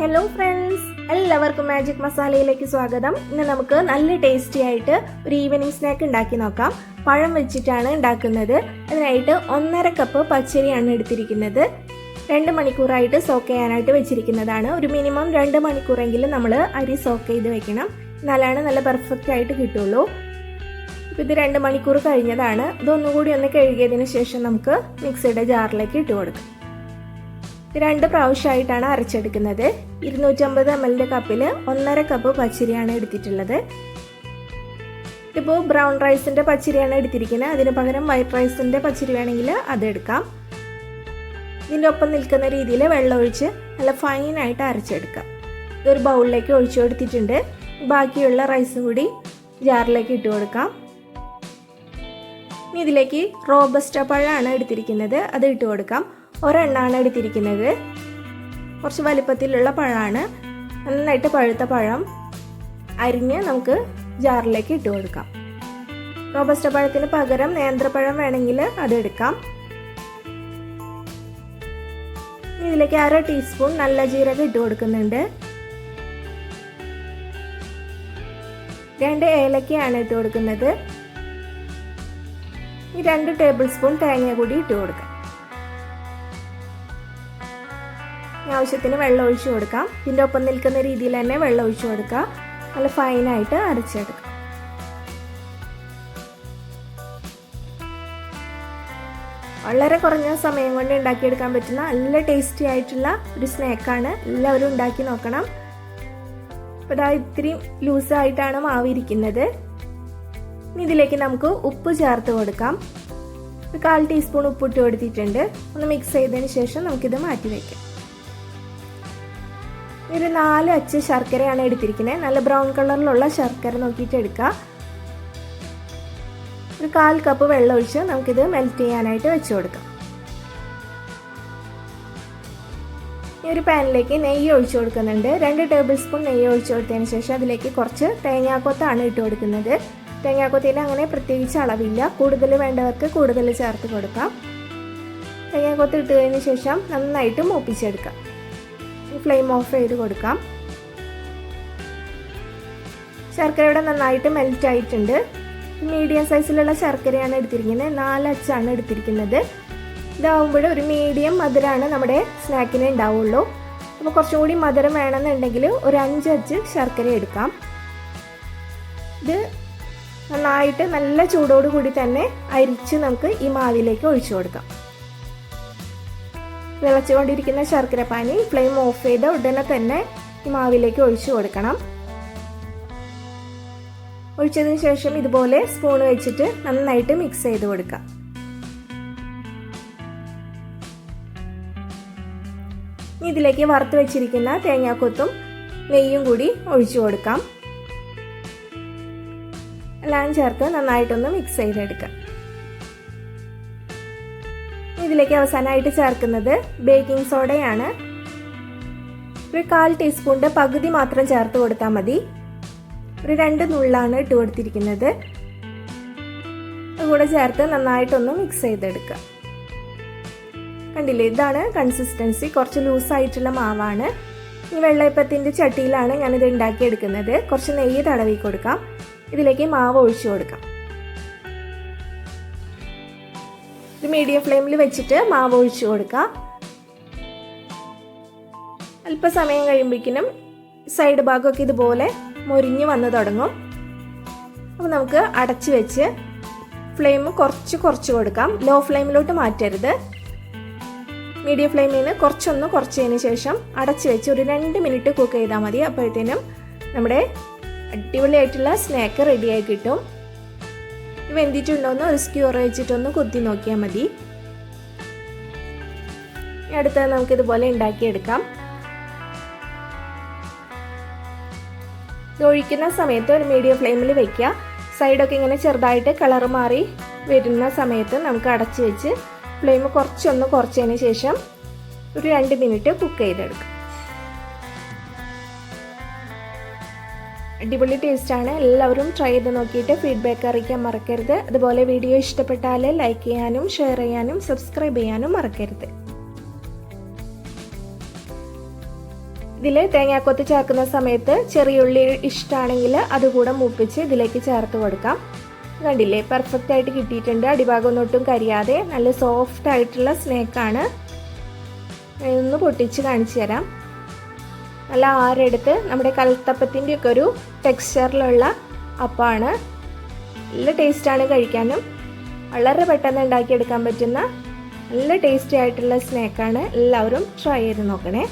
Hello friends എല്ലാവർക്കും magic മസാലയിലേക്ക് സ്വാഗതം. ഇന്ന് നമുക്ക് നല്ല ടേസ്റ്റി ആയിട്ട് ഒരു ഈവനിങ് സ്നാക്ക് ഉണ്ടാക്കി നോക്കാം. പഴം വെച്ചിട്ടാണ് ഉണ്ടാക്കുന്നത്. അതിനായിട്ട് ഒന്നര കപ്പ് പച്ചരിയാണ് എടുത്തിരിക്കുന്നത്. രണ്ട് മണിക്കൂറായിട്ട് സോക്ക് ചെയ്യാനായിട്ട് വെച്ചിരിക്കുന്നതാണ്. ഒരു മിനിമം രണ്ട് മണിക്കൂറെങ്കിലും നമ്മൾ അരി സോക്ക് ചെയ്ത് വെക്കണം. എന്നാലാണ് നല്ല പെർഫെക്റ്റ് ആയിട്ട് കിട്ടുള്ളൂ. ഇത് രണ്ട് മണിക്കൂർ കഴിഞ്ഞതാണ്. ഇതൊന്നുകൂടി ഒന്ന് കഴുകിയതിന് ശേഷം നമുക്ക് മിക്സിയുടെ ജാറിലേക്ക് ഇട്ട് കൊടുക്കാം. രണ്ട് പ്രാവശ്യമായിട്ടാണ് അരച്ചെടുക്കുന്നത്. ഇരുന്നൂറ്റമ്പത് എം എല്ലിന്റെ കപ്പിൽ ഒന്നര കപ്പ് പച്ചരിയാണ് എടുത്തിട്ടുള്ളത്. ഇപ്പോൾ ബ്രൗൺ റൈസിന്റെ പച്ചരിയാണ് എടുത്തിരിക്കുന്നത്. അതിന് പകരം വൈറ്റ് റൈസിന്റെ പച്ചരി വേണമെങ്കിൽ അതെടുക്കാം ഇതിന്റെ ഒപ്പം നിൽക്കുന്ന രീതിയിൽ വെള്ളം ഒഴിച്ച് നല്ല ഫൈനായിട്ട് അരച്ചെടുക്കാം. ഇതൊരു ബൗളിലേക്ക് ഒഴിച്ചു കൊടുത്തിട്ടുണ്ട്. ബാക്കിയുള്ള റൈസും കൂടി ജാറിലേക്ക് ഇട്ട് കൊടുക്കാം. ഇനി ഇതിലേക്ക് റോബസ്റ്റ പഴമാണ് എടുത്തിരിക്കുന്നത്. അത് ഇട്ട് കൊടുക്കാം. ഒരെണ്ണമാണ് എടുത്തിരിക്കുന്നത്. കുറച്ച് വലിപ്പത്തിലുള്ള പഴമാണ്. നന്നായിട്ട് പഴുത്ത പഴം അരിഞ്ഞ് നമുക്ക് ജാറിലേക്ക് ഇട്ട് കൊടുക്കാം. റോബസ്റ്റ പഴത്തിന് പകരം നേന്ത്രപ്പഴം വേണമെങ്കിൽ അതെടുക്കാം ഇതിലേക്ക് അര ടീസ്പൂൺ നല്ല ജീരകം ഇട്ട് കൊടുക്കുന്നുണ്ട്. രണ്ട് ഏലക്കയാണ് ഇട്ട് കൊടുക്കുന്നത്. രണ്ട് ടേബിൾ സ്പൂൺ തേങ്ങ കൂടി ഇട്ട് കൊടുക്കാം. ആവശ്യത്തിന് വെള്ളം ഒഴിച്ചു കൊടുക്കാം. ഇതിന്റെ ഒപ്പം നിൽക്കുന്ന രീതിയിൽ തന്നെ വെള്ളം ഒഴിച്ചു കൊടുക്കുക നല്ല ഫൈനായിട്ട് അരച്ചെടുക്കാം. വളരെ കുറഞ്ഞ സമയം കൊണ്ട് ഉണ്ടാക്കിയെടുക്കാൻ പറ്റുന്ന നല്ല ടേസ്റ്റി ആയിട്ടുള്ള ഒരു സ്നാക്കാണ് എല്ലാവരും ഉണ്ടാക്കി നോക്കണം. അപ്പോൾ ഇതാ ഇത്രയും ലൂസായിട്ടാണ് മാവ് ഇനി ഇതിലേക്ക് നമുക്ക് ഉപ്പ് ചേർത്ത് കൊടുക്കാം. ഒരു കാൽ ടീസ്പൂൺ ഉപ്പിട്ട് കൊടുത്തിട്ടുണ്ട്. ഒന്ന് മിക്സ് ചെയ്തതിന് ശേഷം നമുക്കിത് മാറ്റി വയ്ക്കാം ഒരു നാല് അച്ച് ശർക്കരയാണ് എടുത്തിരിക്കുന്നത്. നല്ല ബ്രൗൺ കളറിലുള്ള ശർക്കര നോക്കിയിട്ട് എടുക്കുക ഒരു കാൽ കപ്പ് വെള്ളം ഒഴിച്ച് നമുക്കിത് മെൽറ്റ് ചെയ്യാനായിട്ട് വെച്ച് കൊടുക്കാം. ഈ ഒരു പാനിലേക്ക് നെയ്യ് ഒഴിച്ചു കൊടുക്കുന്നുണ്ട്. രണ്ട് ടേബിൾ സ്പൂൺ നെയ്യ് ഒഴിച്ചു കൊടുത്തതിന് ശേഷം അതിലേക്ക് കുറച്ച് തേങ്ങാക്കൊത്താണ് ഇട്ട് കൊടുക്കുന്നത്. തേങ്ങാക്കൊത്തിന് അങ്ങനെ പ്രത്യേകിച്ച് അളവില്ല. കൂടുതൽ വേണ്ടവർക്ക് കൂടുതൽ ചേർത്ത് കൊടുക്കാം. തേങ്ങാക്കൊത്ത് ഇട്ടതിന് ശേഷം നന്നായിട്ട് മൂപ്പിച്ചെടുക്കാം. ഫ്ലെയിം ഓഫ് ചെയ്ത് കൊടുക്കാം. ശർക്കര ഇവിടെ നന്നായിട്ട് മെൽറ്റ് ആയിട്ടുണ്ട്. മീഡിയം സൈസിലുള്ള ശർക്കരയാണ് എടുത്തിരിക്കുന്നത്. നാല് അച്ചാണ് എടുത്തിരിക്കുന്നത്. ഇതാവുമ്പോൾ ഒരു മീഡിയം മധുരമാണ് നമ്മുടെ സ്നാക്കിന് ഉണ്ടാവുള്ളൂ. അപ്പോൾ കുറച്ചും കൂടി മധുരം വേണമെന്നുണ്ടെങ്കിൽ ഒരു അഞ്ച് ശർക്കര എടുക്കാം. ഇത് നന്നായിട്ട് നല്ല ചൂടോട് കൂടി തന്നെ അരിച്ച് നമുക്ക് ഈ മാവിലേക്ക് ഒഴിച്ചു കൊടുക്കാം. തിളച്ചുകൊണ്ടിരിക്കുന്ന ശർക്കര പാനി ഫ്ലെയിം ഓഫ് ചെയ്ത ഉടനെ തന്നെ ഈ മാവിലേക്ക് ഒഴിച്ചു കൊടുക്കണം. ഒഴിച്ചതിന് ശേഷം ഇതുപോലെ സ്പൂൺ വെച്ചിട്ട് നന്നായിട്ട് മിക്സ് ചെയ്ത് കൊടുക്കാം ഇതിലേക്ക് വറുത്ത് വെച്ചിരിക്കുന്ന തേങ്ങാക്കൊത്തും നെയ്യും കൂടി ഒഴിച്ചു കൊടുക്കാം. എല്ലാം ചേർത്ത് നന്നായിട്ടൊന്ന് മിക്സ് ചെയ്തെടുക്കാം ഇതിലേക്ക് അവസാനമായിട്ട് ചേർക്കുന്നത് ബേക്കിംഗ് സോഡയാണ് ഒരു കാൽ ടീസ്പൂണിന്റെ പകുതി മാത്രം ചേർത്ത് കൊടുത്താൽ മതി. ഒരു രണ്ട് നുള്ളാണ് ഇട്ട് കൊടുത്തിരിക്കുന്നത്. അതുകൂടെ ചേർത്ത് നന്നായിട്ടൊന്ന് മിക്സ് ചെയ്തെടുക്കുക. കണ്ടില്ലേ ഇതാണ് കൺസിസ്റ്റൻസി കുറച്ച് ലൂസായിട്ടുള്ള മാവാണ്. ഈ വെള്ളയപ്പത്തിന്റെ ചട്ടിയിലാണ് ഞാനിത് ഉണ്ടാക്കിയെടുക്കുന്നത്. കുറച്ച് നെയ്യ് തടവി കൊടുക്കാം. ഇതിലേക്ക് മാവ് ഒഴിച്ചു കൊടുക്കാം. ഇത് മീഡിയം ഫ്ലെയിമിൽ വെച്ചിട്ട് മാവ് ഒഴിച്ചു കൊടുക്കുക അല്പസമയം കഴിയുമ്പോഴേക്കും സൈഡ് ഭാഗമൊക്കെ ഇതുപോലെ മൊരിഞ്ഞ് വന്ന് തുടങ്ങും. അപ്പോൾ നമുക്ക് അടച്ച് വെച്ച് ഫ്ലെയിം കുറച്ച് കുറച്ച് കൊടുക്കാം. ലോ ഫ്ലെയിമിലോട്ട് മാറ്റരുത്. മീഡിയം ഫ്ലെയിമിൽ നിന്ന് കുറച്ചൊന്ന് കുറച്ചതിന് ശേഷം അടച്ച് വെച്ച് ഒരു രണ്ട് മിനിറ്റ് കുക്ക് ചെയ്താൽ മതി. അപ്പോഴത്തേനും നമ്മുടെ അടിപൊളിയായിട്ടുള്ള സ്നാക്ക് റെഡിയായി കിട്ടും. വെന്തിട്ടുണ്ടോയെന്ന് ഒരു സ്ക്യൂർ വെച്ചിട്ടൊന്ന് കുത്തി നോക്കിയാൽ മതി. അടുത്തത് നമുക്കിതുപോലെ ഉണ്ടാക്കിയെടുക്കാം. ഒഴിക്കുന്ന സമയത്ത് ഒരു മീഡിയം ഫ്ലെയിമിൽ വെക്കുക. സൈഡൊക്കെ ഇങ്ങനെ ചെറുതായിട്ട് കളർ മാറി വരുന്ന സമയത്ത് നമുക്ക് അടച്ചു വെച്ച് ഫ്ലെയിം കുറച്ചൊന്ന് കുറച്ചതിന് ശേഷം ഒരു രണ്ട് മിനിറ്റ് കുക്ക് ചെയ്തെടുക്കാം. അടിപൊളി ടേസ്റ്റാണ് എല്ലാവരും ട്രൈ ചെയ്ത് നോക്കിയിട്ട് ഫീഡ്ബാക്ക് അറിയിക്കാൻ മറക്കരുത്. അതുപോലെ വീഡിയോ ഇഷ്ടപ്പെട്ടാൽ ലൈക്ക് ചെയ്യാനും ഷെയർ ചെയ്യാനും സബ്സ്ക്രൈബ് ചെയ്യാനും മറക്കരുത്. ഇതിൽ തേങ്ങാക്കൊത്ത് ചേർക്കുന്ന സമയത്ത് ചെറിയുള്ളി ഇഷ്ടമാണെങ്കിൽ അതുകൂടെ മൂപ്പിച്ച് ഇതിലേക്ക് ചേർത്ത് കൊടുക്കാം. കണ്ടില്ലേ? പെർഫെക്റ്റ് ആയിട്ട് കിട്ടിയിട്ടുണ്ട്. അടിഭാഗം ഒട്ടും കരിയാതെ നല്ല സോഫ്റ്റ് ആയിട്ടുള്ള സ്നേക്കാണ് ഒന്ന് പൊട്ടിച്ച് കാണിച്ചു തരാം. നല്ല ആരെടുത്ത്? നമ്മുടെ കൽത്തപ്പത്തിന്റെ ഒക്കെ ഒരു ടെക്സ്ചറിലുള്ള അപ്പമാണ് നല്ല ടേസ്റ്റാണ് കഴിക്കാനും. വളരെ പെട്ടെന്ന് ഉണ്ടാക്കിയെടുക്കാൻ പറ്റുന്ന നല്ല ടേസ്റ്റി ആയിട്ടുള്ള സ്നാക്കാണ് എല്ലാവരും ട്രൈ ചെയ്ത് നോക്കണേ.